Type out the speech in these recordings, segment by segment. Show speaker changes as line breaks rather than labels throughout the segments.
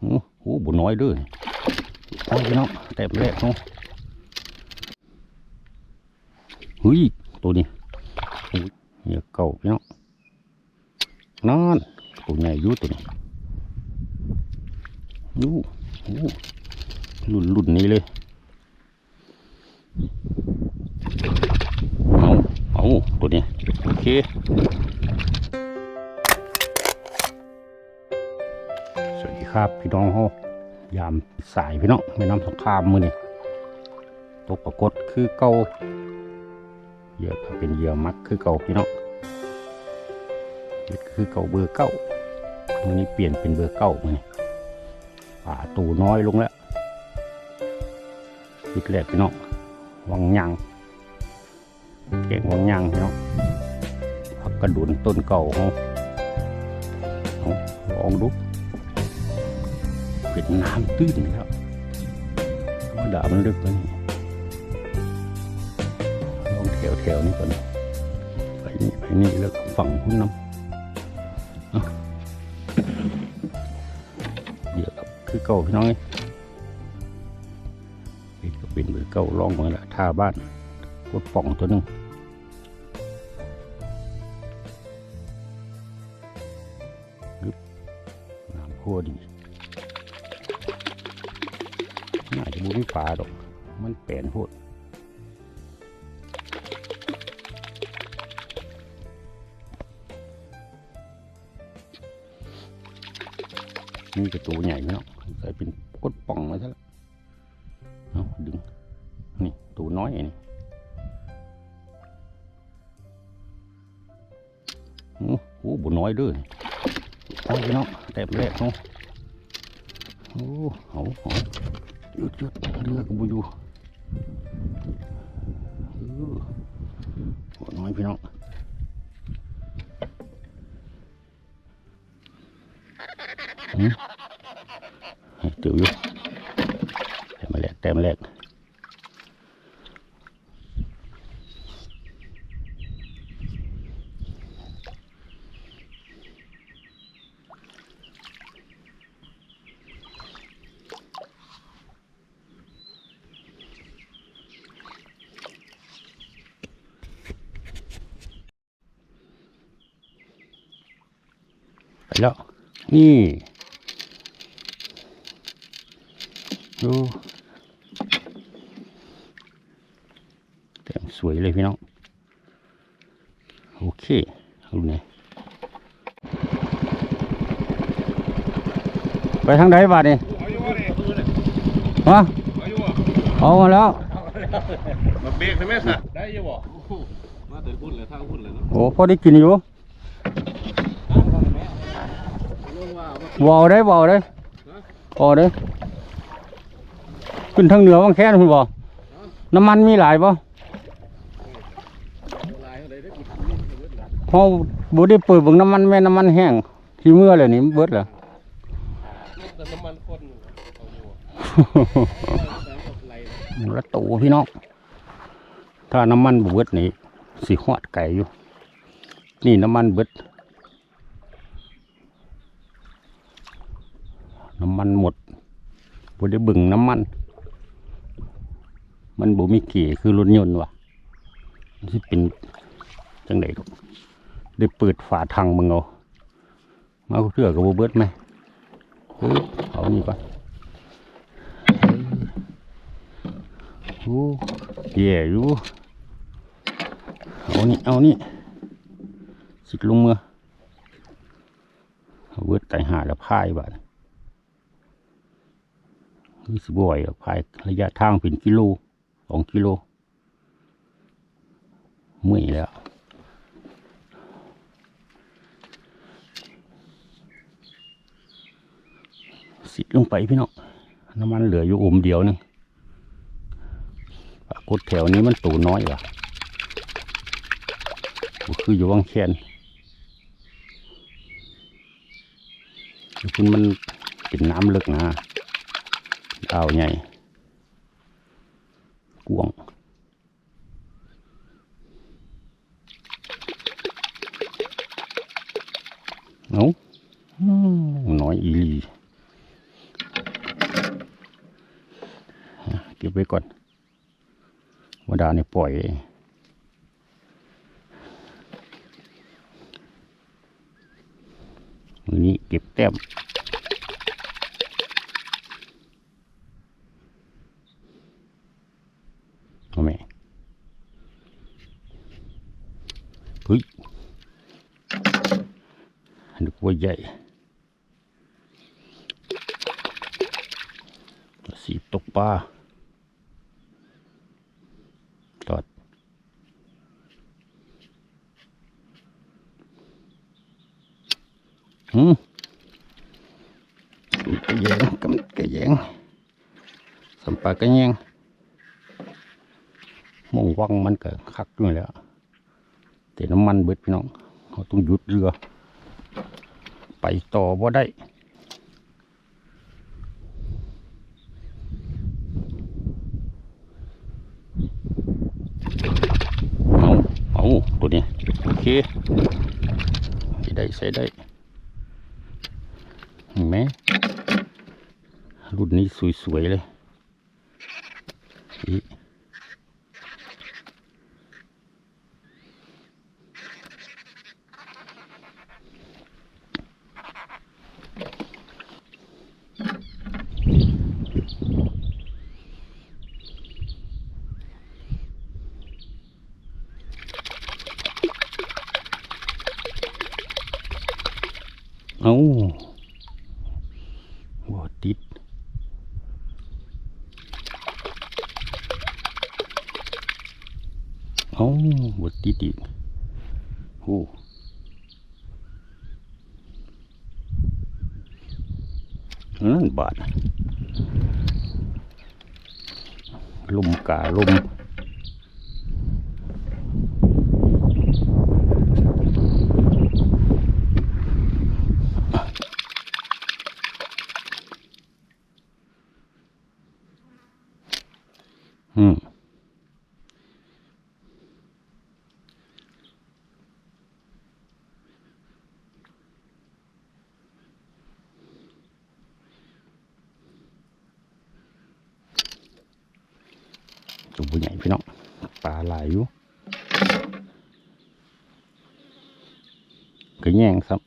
โอ้โหบุน้อยด้วยเอาพี่น้องแต้มแรกเนาะเฮ้ยตัวนี้เหยื่อเก่าพี่น้องนั่นตัวใหญ่ยุ่ตัวนี้ยูโอ้รุ่นรุ่นนี้เลยเอาเอาตัวนี้โอเค ครับ พี่น้องเฮายามสายพี่น้องแม่น้ำสงครามมือนี่ตกปรากฏคือเก่าเหยื่อเป็นเหยื่อมักคือเก่าพี่น้องคือเก่าเบอร์เก้ามือนี้เปลี่ยนเป็นเบอร์เก้ามือนี่ป่าตูน้อยลงแล้วจุดแรกพี่น้องวังยังเก่งวังยังพี่น้องผักกระดุนต้นเก่าของเอาลองดู เป็นน้ำตื้นแล้วว่าดามันลึกแล้วนี่ลองแถวแถวๆนี้ก่อนไปนี่ไปนี่แล้วฝั่งหุ้นน้ำเอาเยวครับคือเก่าพี่น้องเอ้ยนี่ก็เป็นเบอร์เก่าลองมาละท่าบ้านกดป่องตัวหนึงยึบน้ำพัวดี น่าจะบุมปลาดอก มันแปลนโพดนี่กระตูใหญ่ไหมเนาะใส่เป็นกดป่องมาซะแล้วเอาดึง นี่ตูน้อยนี่โอ้โหบุน้อยด้วยเอาพี่น้องแต้มแรกเนาะโอ้เอาเอา หยุดหยุดเรือกับบุยูหัวน้อยพี่น้องเดี๋ยวอยู่แต่มาแรกแต่มาแรก ไปแล้ว นี่ดูแต่งสวยเลยพี่น้อง โอเคเอาดูนี่ไปทางไหนบ้านี่
เอาอยู่วะนี่
ฮะ
เอาอยู่วะ
เอามาแล้ว
มาเบรกได้ไหมสัได้อยู่บ่มาแต่พุ่นเลยทางพุ่นเลยเนาะ
โอ้พอได้กินอยู่ วาได้วาได้วาวได้ขึ้นทางเหนือวังแค่นคุณบอกน้ำมันมีหลายป่ะ
ลายอะไรได้กูนี่เบิดละ
พอบุได้เปิดบิ่งน้ำมันแม่น้ำมันแห้งที่เมื่อเลยนี่เบิดเหรอ
แต่น้ำมันคนละ
ตูพี่น้องถ้าน้ำมันบเบิดนี่สิหอดไก่อยู่ นี่น้ำมันเบิด น้ำมันหมดบ่ได้บึงน้ำมัน มันบ่มีเกียร์คือรถยนต์ว่ะมันสิเป็นจังไดดอกได้เปิดฝาถังมึงเอามาเพื่อกับบ่เบิดไหมเออเอานี่ก่อนโอ้แย่อยู่เอานี่เอานี่สิกลงมือเอาเวิร์ดไตหาแล้วพายบา ดนี่สิบ่อยหรอกพายระยะทางเป็นกิโลสองกิโลเมื่อยแล้วสิลงไปพี่น้องน้ำมันเหลืออยู่อมเดียวหนึงปรากฏแถวนี้มันตูน้อยว่ะคืออยู่วังแคนคุณมันเป็นน้ำลึกนะ เก่าใหญ่กวงเอาน้อยอีลีเก็บไว้ก่อนวดาเนี่ยปล่อยมือนี้เก็บแต้ม งสัมปากระแยงมองวังมันก็คักด้วยแหล้วแต่น้ำมันเบิดพี่น้องเขาต้องหยุดเรือ ไปต่อบ่ได้เอาเอาตัวนี้โอเคใส่ได้ใส่ได้เห็นไหมรุ่นนี้สวยๆเลยอี เอาบ่ติดเอาบ่ติดอีกโอ้นั่นบาดลมกาลม อืมจุบใหญ่พี่น้องปลาหลายอยู่ก็แย่งครับ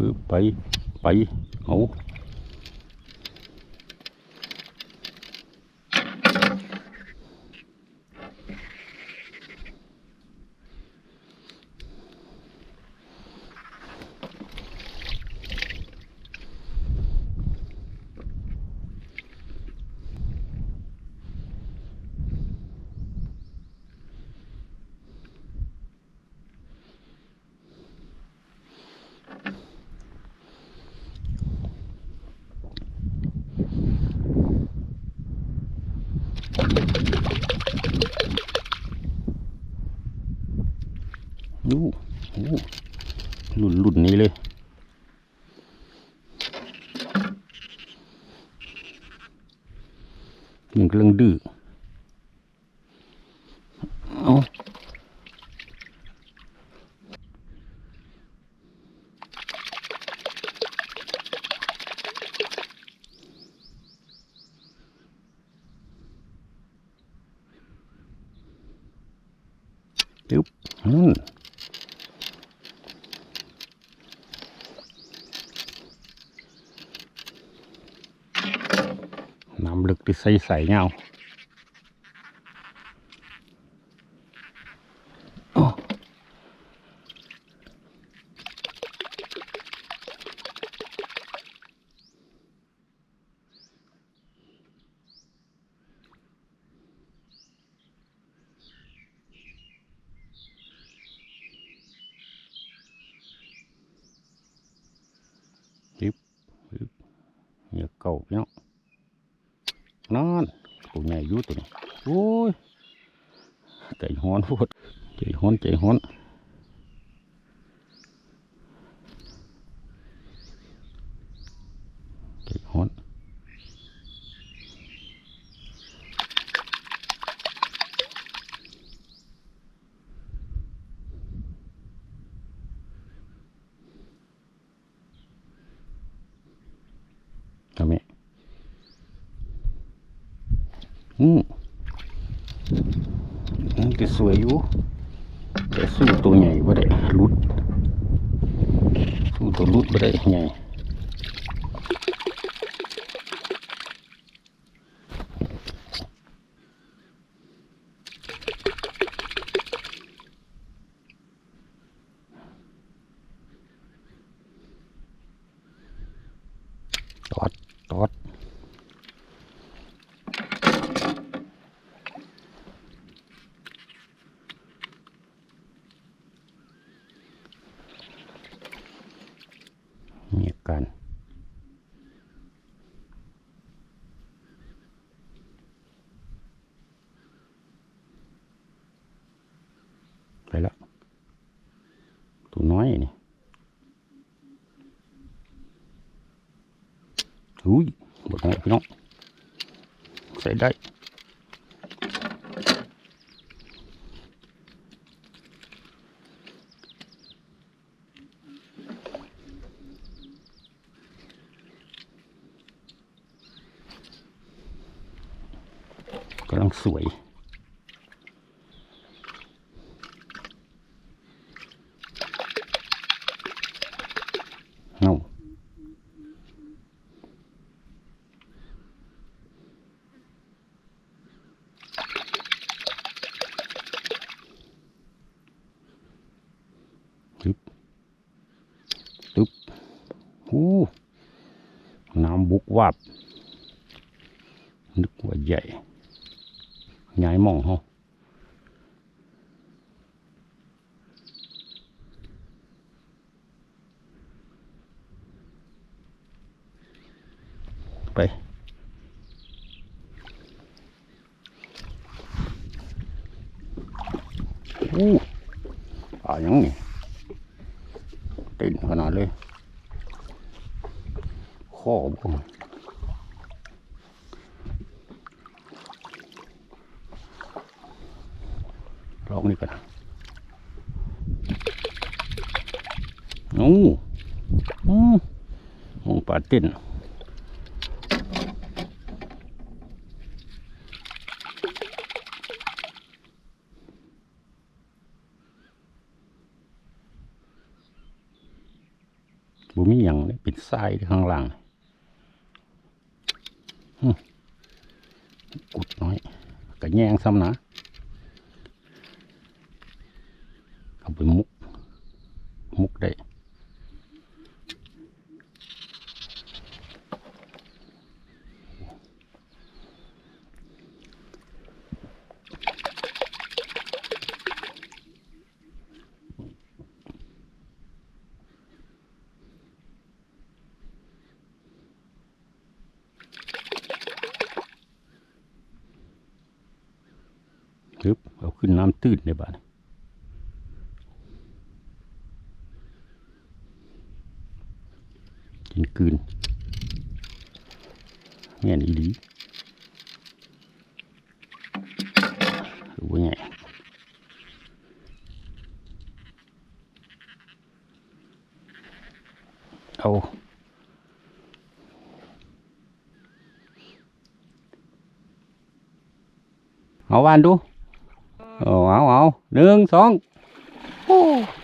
ปึ๊บไป ไป เอา ดูโอ้รุ่นรุ่นนี้เลยหนึ่งกำลังดื้อเอาตึ๊บอืม น้ำลึกที่ใสๆเงา อนใจฮ้อนใจฮ้อนทำไยอืม que sueño สู้ตัวใหญ่บ่ได้รุดสู้ตัวรุดบ่ได้ใหญ่ตอดตอดมีอาการไปแล้วตัวน้ อยนี่อุ้ยบดน้อยพี่น้องใส่ได้กำลังสวย เอาตึ๊บตึ๊บ หูน้ำบุกวับนึกว่าใหญ่ย้ายมองเขาไป อู้ป่ายังนี่ติดขนาดเลย ข้อบ่ลองนี่ก่อนโอ้อืมองปลาเต้นบ่มีหยังเลยเป็นทรายข้างล่างอืมกุดน้อย กระแยงซ้ำนะ เอาไปมุก มุกได้ ฮึบเอา ขึ้นน้ำตื้นในบ้านกินกืนแม่นอีหลีหรือว่าไงเอาเอาวานดู เอาเอาเอาหนึ่งสองโอ้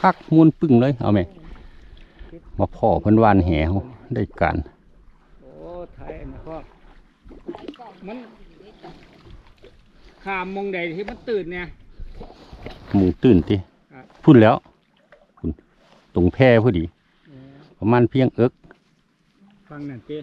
คักมูนปึ้งเลยเอาไหมมาพ่อเพิ่นวานแหวได้การ
โอ้ไทยนะพ่อมันขามมงใดที่มันตื่นเนี่ย
มูตื่นติ
ครับ
พูดแล้วคุณตรงแพร่พอดี ประมาณเพียงเอิก
ฟังนั่นเจ้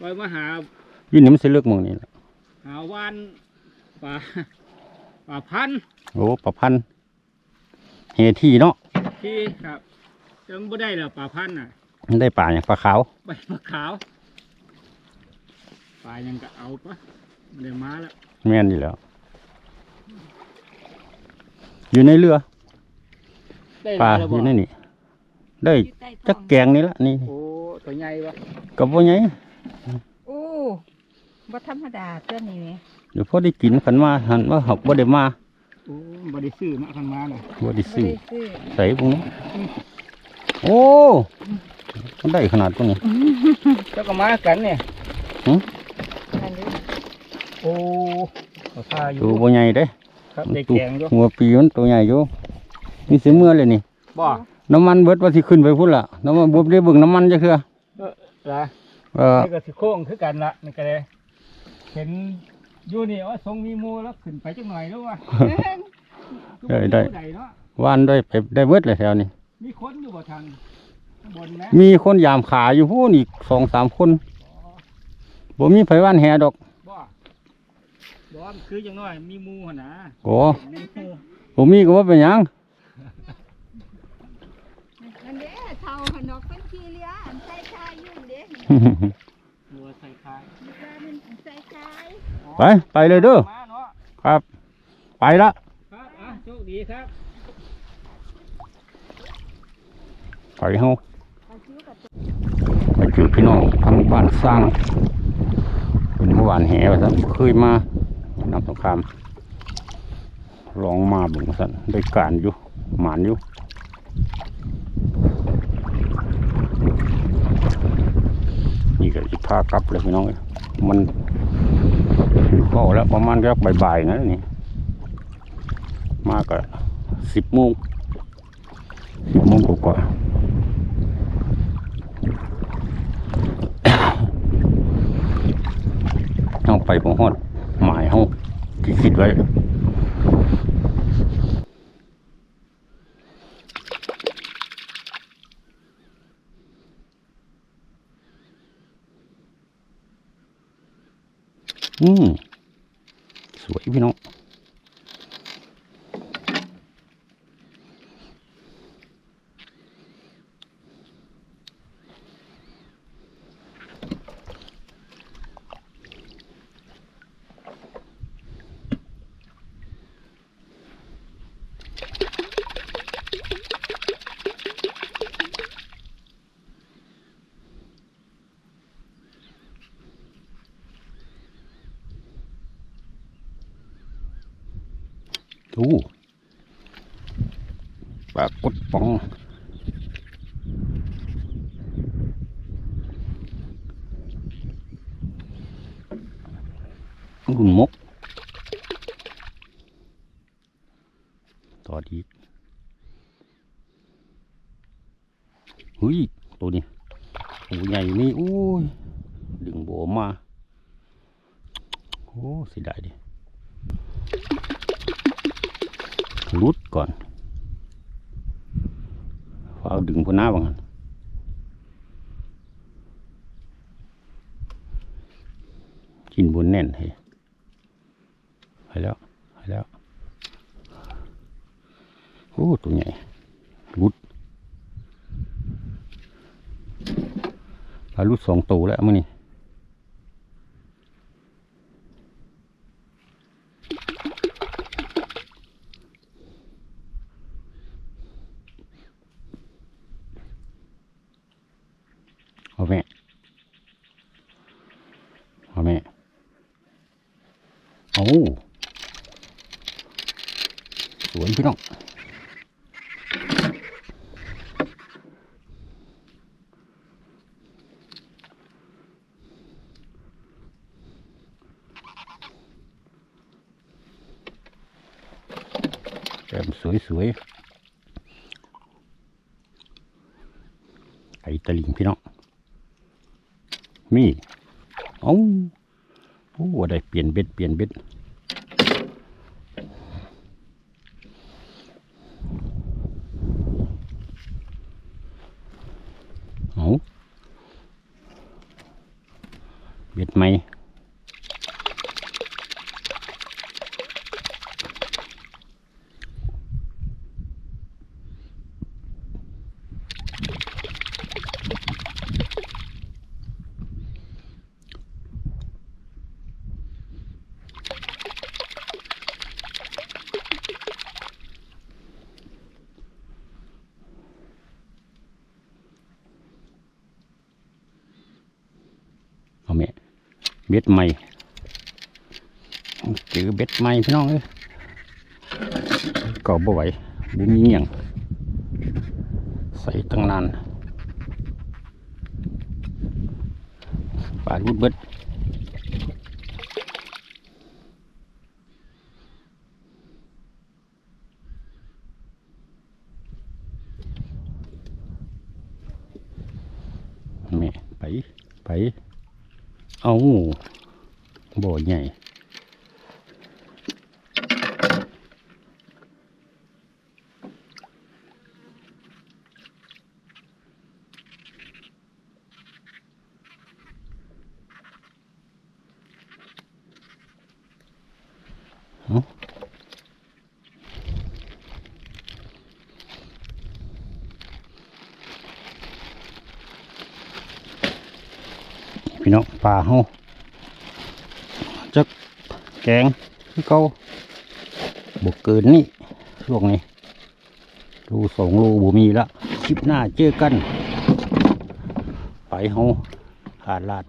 ไว้มาหา
ยินนี่มันสิเลือกมองนี่ล่ะ
หาวานป่า ป่าพันธุ์
โอ้ประพันธ์เฮที่เนาะ
ที่ครับจังบ่ได้แล้วป่าพันธุ์น่ะ
มันได้ป่าอย่างปลาขาว
ใบมะขาวป่ายังก็เอาปะเดี๋ยวมาแล้ว
แม่นอยู่แล้ว อยู่ในเรือ
ได้
ปลา
แล้ว
อ
บ่
ยู่ในนี่ได้จักแกงนี่ละนี่
โอ้ตัวใหญ่วะ
กับว่าไง
โอ้บ่ธรรมดาตัวนี้แหม
เดี๋ยวพอได้กินขันมาหันว่าหอกบ่ได้มา
โอ้บริซื้อมาข้างมาน่ะ
บ่ได้
บ่
ซื้อ
ได้ซื้อ
ใส่พวกนี้โอ้มันได้ขนาดพวกนี้
เจ้าก็มากันเนี่ย
อันนี้
โอ้เอาท่าอยู่
ตัวบ่ใหญ่เด้
ครับได้
ตัว
แกงอยู่
หัวปีมันตัวใหญ่อยู่นี่สิเมื่อเลยนี่
บ่
น้ำมันเบิดว่าสิขึ้นไปพุ่นล่ะน้ำมันบ่ได้เบิ่งน้ำมันจักเทื่อ
ละ
เออ
นี่ก็สิโค้งคือกันละนี่ก็เลยเห็น อยู่นี่ว่าทรงมีหมูแล้วขึ้นไปจังหน่อยแล้วว่ะ
ได้ได้
ใดเนาะ
ว่านได้ไปได้เบิดเลยแถวนี้
มีคนอยู่บ่ทางข้างบนไหม
มีคนยามขาอยู่พูนอีกสองสามคนบ่มีไผว่านแหดอก
บ่บ่มันคือจังน้อย มีหมูหั่นนะ
โอ้
มีหมู
บ่มีก็ว่าเป็นหยัง
อันเด้เท่าหนอกเป็นขี้เหลี้ยอันใส่ชายยุ่งเด้
หมูใส่คาย
นี่ว่ามันใส่ชาย
ไป ไปเลยเด้อ
มาเนาะ
ครับ ไปละ
ครับอะโชคดีครับ
ไปเฮา
เอาคิ้วกับ
ไปเจอพี่น้องทางบ้านสร้างเป็นเมื่อวานแห่ว่าซั่นเคยมาน้ำสงครามลองมาเบิ่งว่าซั่นได้การอยู่หมานอยู่ นี่ก็สิพากลับเลยพี่น้องเอ้ยมันก็แล้วประมาณสักบ่ายๆนะนี่มาก็สิบโมงสิบโมงกว่าๆเอาไปบ่ฮอดหมายเฮาที่คิดไว้ อืมสวยพี่น้อง ดูปลากดปองรุ่นมก ต่อดีเฮ้ย ตัวนี้ตัวใหญ่นี่โอ้ย ดึงโบมา โอ้สียดาดิ รุดก่อนฟ้าดึงพนหน้าบ้างกันกินบนแน่นให้ไปแล้วไปแล้วโอ้ตัวใหญ่รุดปลารุดสองตัวแล้วมั้งนี่ เอาแม่เอาแม่ เอาสวยพี่น้องแก้มสวยๆไก่ตะลิงพี่น้องมีเอาโอ้ได้เปลี่ยนเบ็ดเปลี่ยนเบ็ดเอาเบ็ดไหม เบ็ดใหม่จือเบ็ดใหม่พี่น้องเอ้ยก็บ่ไหวบุ้มเงี่ยง ใส่ตั้งนานปาดบุดเบิดแม่ไป ไป เอา ใหญ่พี่น้องปลาเฮาจัก แกงที่เขาบกเกินนี่ช่วงนี้รูสองรูบ่มีละคลิปหน้าเจอกัน ไปเฮาหาดลาด